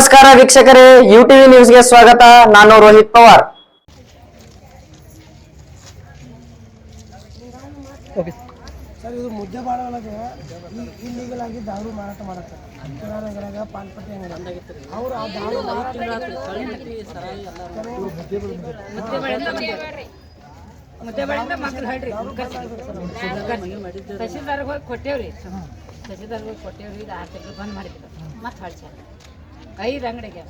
ನಮಸ್ಕಾರ ವೀಕ್ಷಕರೇ you TV ನ್ಯೂಸ್ಗೆ ಸ್ವಾಗತ ನಾನು ರೋಹಿತ್ ಪವಾರ್ ಸರ್ ಇದು ಮುದ್ದೆಬಾಳ ಒಳಗೆ ಇಲ್ಲಿಗಲ್ ಆಗಿ ದಾರು ಮಾರಾಟ ಮಾಡತ್ತೆ ಕಿರಾಣಿ ಅಂಗಡಿಯಾಗ ಪಾನ್ಪಟ್ಟಿ ಅಂಗಡಿ ಅವ್ರು ಆ ದಾರು ಮಾರಾಟ ಮುದ್ದೆಬಾಳಿಂದ ಮಕ್ಕಳು ಹೇಳ್ರಿ ತಹಸೀಲ್ದಾರ್ಗೆ ಹೋಗಿ ಕೊಟ್ಟೇವ್ರಿ ತಹಸೀಲ್ದಾರ್ಗೆ ಹೋಗಿ ಕೊಟ್ಟೇವ್ರಿ ಈಗ ಆರು ತಿಂಗಳು ಬಂದ್ ಮಾಡಿದ್ರು ಮತ್ತೆ ಹೊಡ್ಸ್ಯಾರ ಐದು ಅಂಗಡಿಗೆ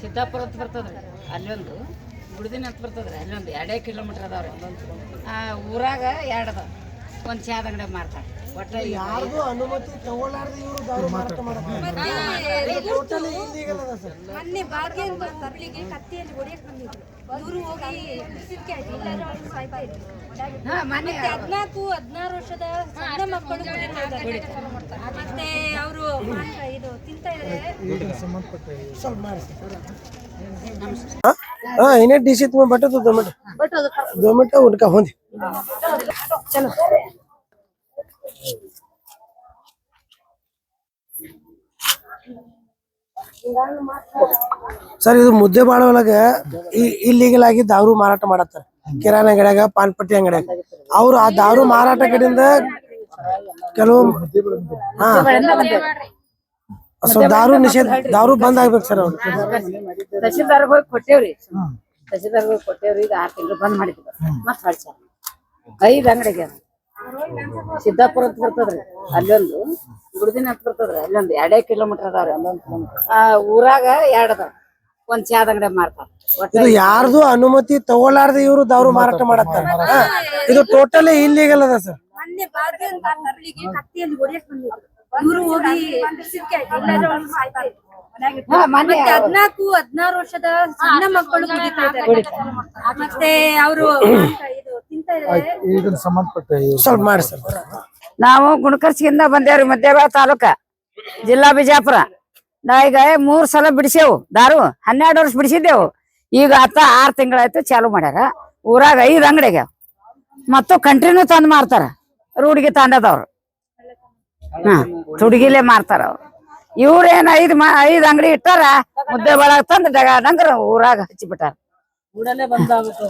ಸಿದ್ದಾಪುರ ಅಂತ ಬರ್ತದ್ರಿ. ಅಲ್ಲೊಂದು ಗುಡ್ದಿನ ಅಂತ ಬರ್ತದ್ರಿ. ಅಲ್ಲೊಂದು, ಎರಡೇ ಕಿಲೋಮೀಟ್ರ್ ಅದಾವ್ರಿ. ಊರಾಗ ಎರಡು ಅದಾವ. ಒಂದು ಚಾದ ಅಂಗಡಿ ಮಾರ್ತಾರೆ. ಯಾರ್ದು ಅನುಮತಿ ತಗೊಳ್ಳಾರ್ದು ಇವರು ದಾರು ಮಾರಾಟ ಮಾಡತ್ತೆ ಟೋಟಲ್ ಇಲ್ಲಿಗಲ್ ಅದ ಸರ್ ಮೊನ್ನೆ ಭಾಗ್ಯ ಅಂತ ತರ್ಲಿಗೆ ಕತ್ತಿಯಲ್ಲಿ ಹೊಡೆಯಕ್ ಬಂದಿದ್ರು ಇವರು ಹೋಗಿ ಬಿಸಿಲ್ಕೆ ಆಯ್ತು ಇಲ್ಲಾಂದ್ರೆ ಅವ್ರು ಸಾಯ್ತಾ ಇದ್ರು ಹಾಂ ಮನೆ ಮತ್ತೆ ಹದ್ನಾಲ್ಕು ಹದಿನಾರು ವರ್ಷದ ಸಣ್ಣ ಮಕ್ಕಳು ಕುಡಿತಾ ಇದ್ದಾರೆ. ಮತ್ತೆ ಅವರು ಇದು ತಿಂತಾ ಇದ್ದಾರೆ ಸ್ವಲ್ಪ ಮಾಡಿ ಹಾ ಏನೇ ಡಿ ಸಿ ತುಂಬ ಬಟ್ಟೆ ದो मिनट दो मिनट उनका होंगे चलो ಸರ್, ಇದು ಮುದ್ದೆ ಬಾಳ ಒಳಗೆ ಇಲ್ಲಿಗಲ್ ಆಗಿ ದಾರು ಮಾರಾಟ ಮಾಡತ್ತಾರ. ಕಿರಾಣಿ ಅಂಗಡಿಯಾಗ, ಪಾನ್ಪಟ್ಟಿ ಅಂಗಡಿಯಾಗ. ಅವ್ರು ಆ ದಾರು ಮಾರಾಟ ಕಡೆಯಿಂದ ಕೆಲವು ದಾರು ನಿಷೇಧ, ದಾರು ಬಂದ್ ಆಗ್ಬೇಕು ಸರ್ ಅವ್ರು. ತಹಸೀಲ್ದಾರ್ ಹೋಗಿ ಕೊಟ್ಟೇವ್ರಿ. ತಹಸೀಲ್ದಾರ್ ಹೋಗಿ ಕೊಟ್ಟೇವ್ರಿ ಈಗ ಆರ್ ತಿಂಗಳು ಬಂದ್ ಮಾಡಿದ್ರು ಮತ್ತೆ ಹೊಡ್ಸ್ಯಾರ ಅಂಗಡಿಗೆ ಸಿದ್ದಾಪುರ ಅಂತ ಬರ್ತದ್ರಿ. ಅಲ್ಲೊಂದು ಗುಡ್ದಿನ ಅಂತ ಬರ್ತದ್ರಿ. ಅಲ್ಲೊಂದು ಎರಡೇ ಕಿಲೋಮೀಟರ್ ಅದಾವ್ರಿ ಅಲ್ಲೊಂದು ಕಿಲೋಮೀಟರ್ ಆ ಊರಾಗ ಎರಡು ಅದಾವ. ಒಂದ್ ಚಾದ ಅಂಗಡಿ ಮಾರ್ತಾರ. ಇದು ಯಾರ್ದು ಅನುಮತಿ ತಗೊಳ್ಳಾರ್ದೆ ಇವರು ದಾರು ಮಾರಾಟ ಮಾಡತ್ತಾರ. ಇದು ಟೋಟಲಿ ಇಲ್ಲಿಗಲ್ ಅದ ಸರ್. ಮೊನ್ನೆ ಭಾಗ್ಯ ಅಂತ ತರ್ಲಿಗೆ ಕತ್ತಿಯಲ್ಲಿ ಹೊಡೆಯಕ್ ಬಂದಿದ್ರು. ಇವರು ಹೋಗಿ ಸಿಕ್ಕಿ ಆಯ್ತು ಇಲ್ಲಾಂದ್ರೆ ಅವ್ರು ಸಾಯ್ತಾ ಇದ್ರು ಮತ್ತೆ ಹದ್ನಾಲ್ಕು ಹದಿನಾರು ವರ್ಷದ ಸಣ್ಣ ಮಕ್ಕಳು ಕುಡಿತಾ ಇದ್ದಾರೆ. ಮತ್ತೆ ಅವರು ಸ್ವಲ್ಪ ಮಾಡಿ ಸರ್ ನಾವು ಗುಣಕರ್ಸಿಗಿಂದ ಬಂದೇವ್ರಿ ಮಧ್ಯಬಾಳ ತಾಲೂಕ ಜಿಲ್ಲಾ ಬಿಜಾಪುರ. ನಾ ಈಗ ಮೂರ್ ಸಲ ಬಿಡಿಸೇವು ದಾರು ಹನ್ನೆರಡು ವರ್ಷ ಬಿಡಿಸಿದ್ದೆವು. ಈಗ ಅತ್ತ ಆರ್ ತಿಂಗಳಾಯ್ತು ಚಾಲು ಮಾಡ್ಯಾರ. ಊರಾಗ ಐದ್ ಅಂಗಡಿಗೆ. ಮತ್ತು ಕಂಟ್ರಿನೂ ತಂದ್ ಮಾರ್ತಾರ ರೂಢಿಗೆ ತಂಡದವ್ರು ಹಾ ತುಡುಗಿಲೆ ಮಾರ್ತಾರ ಅವ್ರು. ಇವ್ರೇನ್ ಐದ್ ಮಾ ಐದ್ ಅಂಗಡಿ ಇಟ್ಟಾರ ಮುದ್ದೆ ಬಳಗ ತಂದ್ ಡಗ ಡಂಗ್ರ ಊರಾಗ ಹಚ್ಚಿಬಿಟ್ಟಾರ.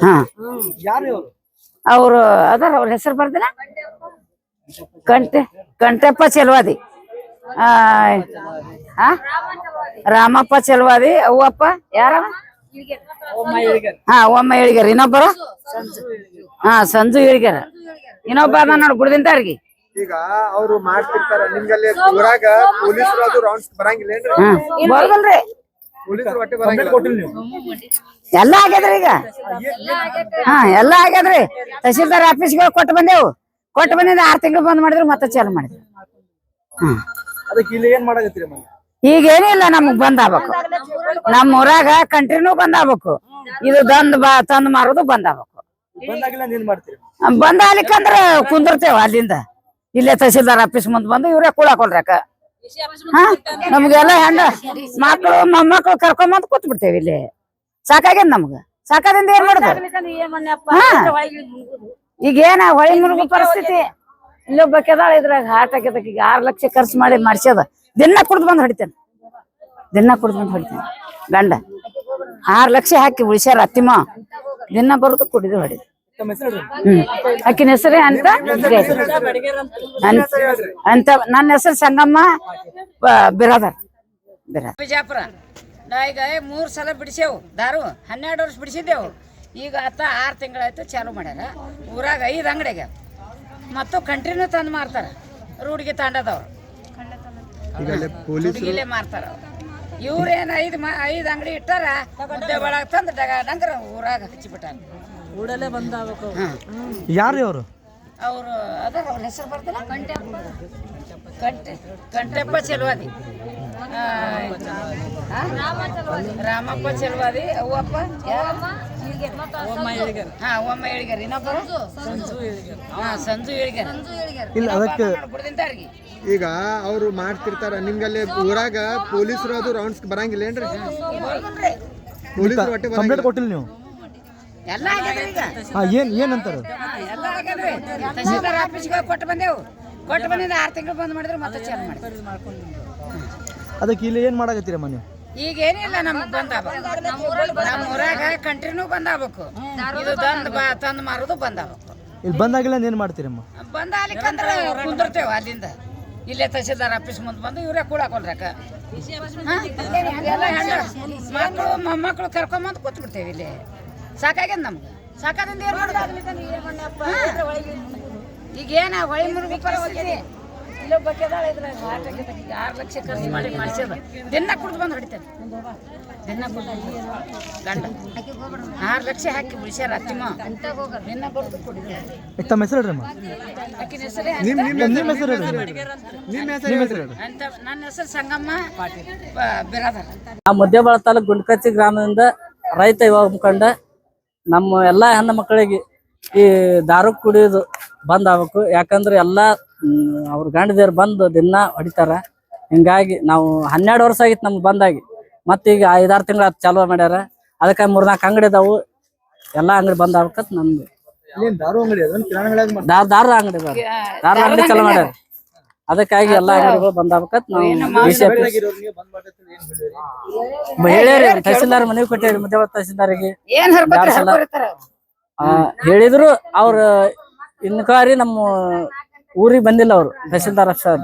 ಹಾ. ಅವ್ರು ಅದಾರ ಅವ್ರ ಹೆಸರು ಬರ್ದಿಲ್ಲ? ಕಂಟೆ ಕಂಟೆಪ್ಪ ಚೆಲ್ವಾದಿ. ಆ? ರಾಮಪ್ಪ ಚೆಲ್ವಾದಿ ಅವ್ವಪ್ಪ ಯಾರ ಹಾ ಒಮ್ಮ ಹೇಳಿಗಾರ ಇನ್ನೊಬ್ಬರು? ಹಾ ಸಂಜು ಹೇಳಿಗಾರ ಇನ್ನೊಬ್ಬ ಅದ ನೋಡ್ ಗುಡ್ದಿಂತಾರ್ಗಿ ಈಗ ಅವ್ರು ಮಾಡ್ತಿರ್ತಾರ ನಿಮ್ಗಲ್ಲಿ ಊರಾಗ ಪೊಲೀಸರು ಅದು ರೌಂಡ್ಸ್ ಬರಂಗಿಲ್ಲೇನ್ರಿ ಹಾ ಬರ್ದಲ್ರಿ. ಪೊಲೀಸರು ಹೊಟ್ಟೆ ಬರಂಗಿಲ್ಲ. ಎಲ್ಲಾ ಆಗ್ಯದ್ರಿ ಈಗ? ಹಾ ಎಲ್ಲಾ ಆಗ್ಯದ್ರಿ. ತಹಸೀಲ್ದಾರ್ ಆಫೀಸ್ಗೆ ಕೊಟ್ಟು ಬಂದೇವು. ಕೊಟ್ಟು ಬಂದಿದ್ದ ಆರ್ ತಿಂಗಳು ಬಂದ್ ಮಾಡಿದ್ರು ಮತ್ತೆ ಚಾಲು ಮಾಡಿದ್ರು. ಹ್ಮ್ ಈಗ ಏನಿಲ್ಲ ನಮಗ್ ಬಂದ್ ಆಗ್ಬೇಕು ನಮ್ಮ ಊರಾಗ ಕಂಟ್ರಿನೂ ಬಂದ್ ಆಗ್ಬೇಕು ಇದು ತಂದ್ ಬಾ ತಂದ್ ಮಾರೋದು ಬಂದ್ ಆಗ್ಬೇಕು ಬಂದ್ ಆಗ್ಲಿಕ್ಕಂದ್ರ ಕುಂದಿರ್ತೇವ ಅಲ್ಲಿಂದ. ಇಲ್ಲೇ ತಹಸೀಲ್ದಾರ್ ಆಫೀಸ್ ಮುಂದ್ ಬಂದು ಇವ್ರೇ ಕೊಡ್ರಕ ಹಾ ನಮ್ಗೆಲ್ಲ ಹೆಂಡ ಮಕ್ಳು ಮೊಮ್ಮಕ್ಳು ಕರ್ಕೊಂಬಂದ್ ಕೂತ್ ಬಿಡ್ತೇವೆ ಇಲ್ಲಿ. ಸಾಕಾಗ್ಯದ ನಮ್ಗ? ಸಾಕಾದಿಂದ ಏನ್ ಮಾಡುದು. ಈಗ ಏನ ಹೊಳಿ ಮುಳುಗು ಪರಿಸ್ಥಿತಿ? ಇಲ್ಲೊಬ್ಬ ಕೆದಾಳ ಇದ್ರಾಗ ಹಾಟ್ ಆಗ್ಯದ ಈಗ ಆರು ಲಕ್ಷ ಖರ್ಚು ಮಾಡಿ ಮಾಡ್ಸ್ಯದ ದಿನ ಕುಡ್ದು ಬಂದ್ ಹೊಡಿತೇನೆ. ದಿನ ಕುಡ್ದು ಬಂದ್ ಹೊಡಿತೇನೆ. ಗಂಡ ಆರು ಲಕ್ಷ ಹಾಕಿ ಉಳಿಸ್ಯಾರ ಅತ್ತಿಮ. ದಿನ ಬರುದು ಕುಡಿದು ಹೊಡಿದು. ಅಕ್ಕಿನ ಹೆಸರು. ಹ್ಮ್. ಅಂತ? ಅಂತ- ನನ್ನ ಹೆಸರು ಸಂಗಮ್ಮ ಬಿರಾದರ್. ಬಿರಾದರ್. ಬಿಜಾಪುರ. ನಾ ಈಗ ಮೂರು ಸಲ ಬಿಡಿಸೇವು ದಾರು ಹನ್ನೆರಡು ವರ್ಷ ಬಿಡಿಸಿದ್ದೆವು. ಈಗ ಆತ ಆರು ತಿಂಗಳಾಯ್ತು ಚಾಲು ಮಾಡ್ಯಾರ. ಊರಾಗ ಐದು ಅಂಗಡಿಗೆ. ಮತ್ತು ಕಂಟ್ರಿನೂ ತಂದು ಮಾರ್ತಾರೆ. ರೂಢಿಗೆ ತಾಂಡದವ್ರು. ಹುಡುಗಿಲೆ ಮಾರ್ತಾರ. ಇವ್ರೇನು ಐದ್ ಮ ಐದು ಅಂಗಡಿ ಇಟ್ಟಾರ ಮುದ್ದೆ ಒಳಗ ತಂದು ಡಗ ಡಂಗ್ರ ಊರಾಗ ಹಚ್ಚಿಬಿಟ್ಟಾರ. ಊಡಲ್ಲೇ ಬಂದಾಗಬೇಕು ಯಾರು ಅವರು. ಅವರು? ಅದ ಅವ್ರ ಹೆಸರು ಬರ್ತಿಲ್ಲ ಕಂಟೆ ಕಂಟೆಪ್ಪ ಚೆಲುವಾದಿ. ಆ, ಆ? ರಾಮಪ್ಪ ಅವ್ವಪ್ಪ ಹೇಳಿಗಾರ ಇನ್ನೊಬ್ಬರು? ಸಂಜು ಹೇಳಿಗಾರ ಇಲ್ಲ ಅದಕ್ಕೆ ಬಿಡ್ದಿಂತಾರ್ಗಿ. ಈಗ ಅವ್ರು ಮಾಡ್ತಿರ್ತಾರ ನಿಮ್ಗಲ್ಲಿ ಊರಾಗ ಪೊಲೀಸರು ಅದು ರೌಂಡ್ಸ್ ಬರಂಗಿಲ್ಲೇನ್ರಿ ಪೊಲೀಸರು ಒಟ್ಟೆ ಕಂಪ್ಲೇಂಟ್ ಬರಂಗಿಲ್ಲ. ಕೊಟ್ಟಿಲ್ಲ ನೀವು? ಎಲ್ಲ ಆಗ್ಯದ್ರಿ ಈಗ. ಹಾ ಏನ್ ಏನಂತಾರ ಎಲ್ಲ ಆಗ್ಯದ್ರಿ. ತಹಸೀಲ್ದಾರ್ ಆಫೀಸ್ಗೆ ಕೊಟ್ಟು ಬಂದೆವು. ಕೊಟ್ಟು ಬಂದಿದ್ದು ಆರು ತಿಂಗಳು ಬಂದ್ ಮಾಡಿದ್ರು ಮತ್ತೆ ಚಾಲು ಅದಕ್ಕೆ ಇಲ್ಲಿ ಏನು ಮಾಡಕತ್ತೀರಮ್ಮ ನೀವು ಈಗ ಏನಿಲ್ಲ ನಮ್ಗೆ ಬಂದಾವ. ನಮ್ಮ ಊರಾಗ ಕಂಟಿನ್ಯೂ ಬಂದಾಗಬೇಕು. ಇದು ತಂದು ಬಾ ತಂದು ಮಾರೋದು ಬಂದಾಗಬೇಕು. ಇಲ್ಲಿ ಬಂದಾಗಿಲ್ಲ ಏನು ಮಾಡ್ತೀರಮ್ಮ? ಬಂದಾಲಿಕ್ಕಂದ್ರೆ ಕುಂದಿರ್ತೇವೆ ಅಲ್ಲಿಂದ. ಇಲ್ಲೇ ತಹಸೀಲ್ದಾರ್ ಆಫೀಸ್ ಮುಂದೆ ಬಂದು ಇವರೇ ಕೂಡಾಕೊಂಡ್ರಕ ಎಲ್ಲ ಹೆಣ್ಣು ಮಕ್ಕಳು ಮೊಮ್ಮಕ್ಕಳು ಕರ್ಕೊಂಬಂದು ಕೂತ್ಬಿಡ್ತೇವೆ ಇಲ್ಲಿ. ಸಾಕಾಗ್ಯದ ನಮ್ಗೆ? ಸಾಕಾದಿಂದ ಏನು ಮಾಡೋದು? ಈಗ ಏನ ಹೊಳಿ ಮುರುಗಿ ಪರಿಸ್ಥಿತಿ ಇಲ್ಲೋ ಬಗ್ಗೆದಾಳ ಇದ್ರಾಗ ಅಟ್ಯಾಕ್ ಆರು ಲಕ್ಷ ಖರ್ಚು ಮಾಡಿ ಮಾಡಿಸ್ಯದ. ದಿನ ಕುಡ್ದು ಬಂದು ಹೊಡಿತೇನೆ. ದಿನ ಕುಡ್ದು ಗಂಡ ಆರು ಲಕ್ಷ ಹಾಕಿ ಉಳಿಸ್ಯಾರ ಅತ್ತಿಮ್ಮ. ದಿನ ಬಡ್ದು ಕುಡಿದ್ರು ತಮ್ಮ ಹೆಸರು ಹೇಳ್ರಮ್ಮ ಆಕಿನ ಹೆಸರೇ ನಿಮ್ಮ ನಿಮ್ ನಿಮ್ಮ ಹೆಸರು ನಿಮ್ಮ ಹೆಸರು ಹೆಸರು ಅಂತ ನನ್ನ ಹೆಸರು ಸಂಗಮ್ಮ ಬಿರಾದರ್. ಆ ಮಧ್ಯಬಳ ತಾಲೂಕು ಗುಂಡ್ಕಚ್ಚಿ ಗ್ರಾಮದಿಂದ ರೈತ ಯುವ ಮುಖಂಡ ನಮ್ಮ ಎಲ್ಲ ಹೆಣ್ಣು ಮಕ್ಕಳಿಗೆ ಈ ದಾರು ಕುಡಿಯೋದು ಬಂದ್ ಆಗ್ಬೇಕು. ಯಾಕಂದ್ರೆ ಎಲ್ಲಾ ಅವ್ರ ಗಂಡದೇವ್ರು ಬಂದು ದಿನ ಹೊಡಿತಾರ. ಹಿಂಗಾಗಿ ನಾವು ಹನ್ನೆರಡು ವರ್ಷ ಆಗಿತ್ತು ನಮ್ಗೆ ಬಂದಾಗಿ. ಮತ್ತೀಗ ಐದಾರು ತಿಂಗಳ ಚಾಲೂ ಮಾಡ್ಯಾರ. ಅದಕ್ಕೆ ಮೂರ್ನಾಲ್ಕು ಅಂಗಡಿ ಅದಾವು. ಎಲ್ಲಾ ಅಂಗಡಿ ಬಂದ್ ಆಗ್ಬೇಕಂತ ನಮ್ದು ದಾರು ಅಂಗಡಿ ದಾರ ದಾರ ಅಂಗಡಿ ಅದಾವ. ದಾರ ಅಂಗಡಿ ಚಾಲೂ ಮಾಡ್ಯಾರ. ಅದಕ್ಕಾಗಿ ಎಲ್ಲಾ ಅಂಗಡಿಗಳು ಬಂದ್ ಆಗ್ಬೇಕಂತ ನಾವು ಡಿ ಸಿ ಆಫೀಸ್. ನೀವು ಬಂದ್ ಮಾಡಕತ್ತೀರಿ ಏನು ಹೇಳಿ ಹೇಳ್ಯಾರಿ ತಹಸೀಲ್ದಾರ್ ಮನವಿ ಕೊಟ್ಟೇರಿ ಮುದ್ದೆ ತಹಸೀಲ್ದಾರಿಗೆ. ಹೇಳಿದ್ರು ಅವ್ರ ಇನ್ಕ್ವೈರಿ ನಮ್ಮ ಊರಿಗೆ ಬಂದಿಲ್ಲ ಅವ್ರು ತಹಸೀಲ್ದಾರ್ ಸರ್.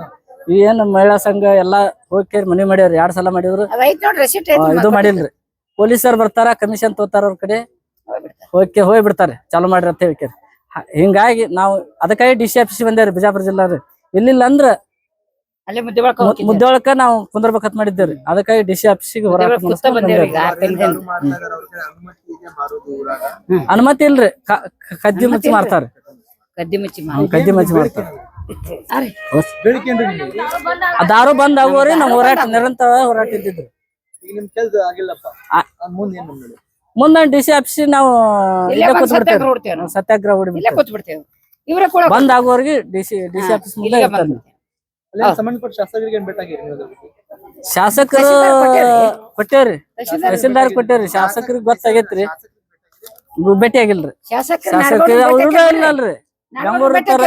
ಏನು ಮಹಿಳಾ ಸಂಘ ಎಲ್ಲಾ ಹೋಗಿ ಮನವಿ ಮಾಡ್ಯಾರ ಎರಡ್ ಸಲ ಮಾಡಿದ್ರು. ಇದು ಮಾಡಿಲ್ರಿ. ಪೊಲೀಸರು ಬರ್ತಾರ ಕಮಿಷನ್ ತೋತಾರ ಅವ್ರ ಕಡೆ. ಹೋಗಿ ಹೋಗಿ ಬಿಡ್ತಾರೆ ಚಾಲು ಮಾಡ್ರಿ ಅಂತ ಹೇಳ್ಕೇರಿ. ಹಿಂಗಾಗಿ ನಾವು ಅದಕ್ಕಾಗಿ ಡಿ ಸಿ ಆಫೀಸ್ ಬಂದೇವ್ರಿ ಬಿಜಾಪುರ ಜಿಲ್ಲಾ ರೀ ಇಲ್ಲಿಲ್ಲ ಅಂದ್ರ ಅಲ್ಲಿ ಮುದ್ದೆ ಒಳಕ ಮುದ್ದೆ ಮುದ್ದೊಳಕ ನಾವು ಕುಂದರ್ಬೇಕಂತ ಮಾಡಿದ್ದೇವ್ರಿ. ಅದಕ್ಕಾಗಿ ಡಿ ಸಿ ಆಫೀಸಿಗೆ ಅನುಮತಿ ಇಲ್ರಿ. ಕದ್ದಿ ಮುಚ್ಚಿ ಮಾರ್ತಾರ. ಗದ್ದಿ ಮುಚ್ಚಿ ಕದ್ದಿ ಮುಚ್ಚಿ ದಾರು ಬಂದ್ ಆಗೋರಿ ನಾವು ಹೋರಾಟ ನಿರಂತರ ಹೋರಾಟ ಇದ್ದಿದ್ರು ಈಗ ನಿಮ್ ಕೆಲ್ಸ ಆಗಿಲ್ಲಪ್ಪ. ಆ- ಮುಂದೆ ಡಿ ಸಿ ಆಫೀಸ್ ನಾವು ಸತ್ಯಾಗ್ರಹ ಬಂದ್ ಆಗೋರಿಗೆ D C D C office ಮುಂದೆ ಇಲ್ಲಿಗೆ ಬಂದ್ ಇರ್ತಾನೆ ಅಲ್ಲಿ ಸಂಬಂಧಪಟ್ಟ ಶಾಸಕರಿಗೆ ಏನ್ ಬೇಕಾಗಿರಿ ನೀವು ಅದ್ರ ಬಗ್ಗೆ? ಶಾಸಕರು ಕೊಟ್ಟೇವ್ರಿ ತಹಶೀಲ್ದಾರ್ ತಹಸೀಲ್ದಾರ್ ಕೊಟ್ಟೇವ್ರಿ ಶಾಸಕರಿಗೆ ಗೊತ್ತಾಗೈತ್ರಿ. ಭೇಟಿ ಆಗಿಲ್ರಿ ಶಾಸಕರು ಇಲ್ಲಲ್ರಿ. ಬೆಂಗಳೂರು ಇರ್ತಾರ.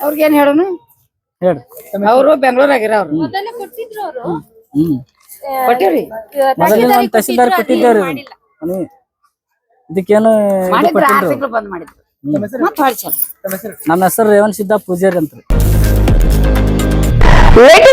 ಅವ್ರಿಗೆ ಏನ್ ಹೇಳೋನು? ಹೇಳ್ರಿ ಅವರು ಮೊದಲೇ ಕೊಟ್ಟಿದ್ರು ಅವರು. ಹ್ಮ್ ಕೊಟ್ಟಿವ್ರಿ? ಮೊದಲನೇ ಒಂದ್ ತಹಸೀಲ್ದಾರ್ ಕೊಟ್ಟಿದ್ದೇವ್ರಿ ಇದಕ್ಕೇನು ನನ್ನ ಕೊಟ್ಟಿಲ್ರಿ ಬಂದ್ ಮಾಡಿದ್ರು. ನಮ್ಮ ಹೆಸರು? ರೇವಣ್ ಸಿದ್ದ ಪೂಜಾರಿ ಅಂತ್ರಿ.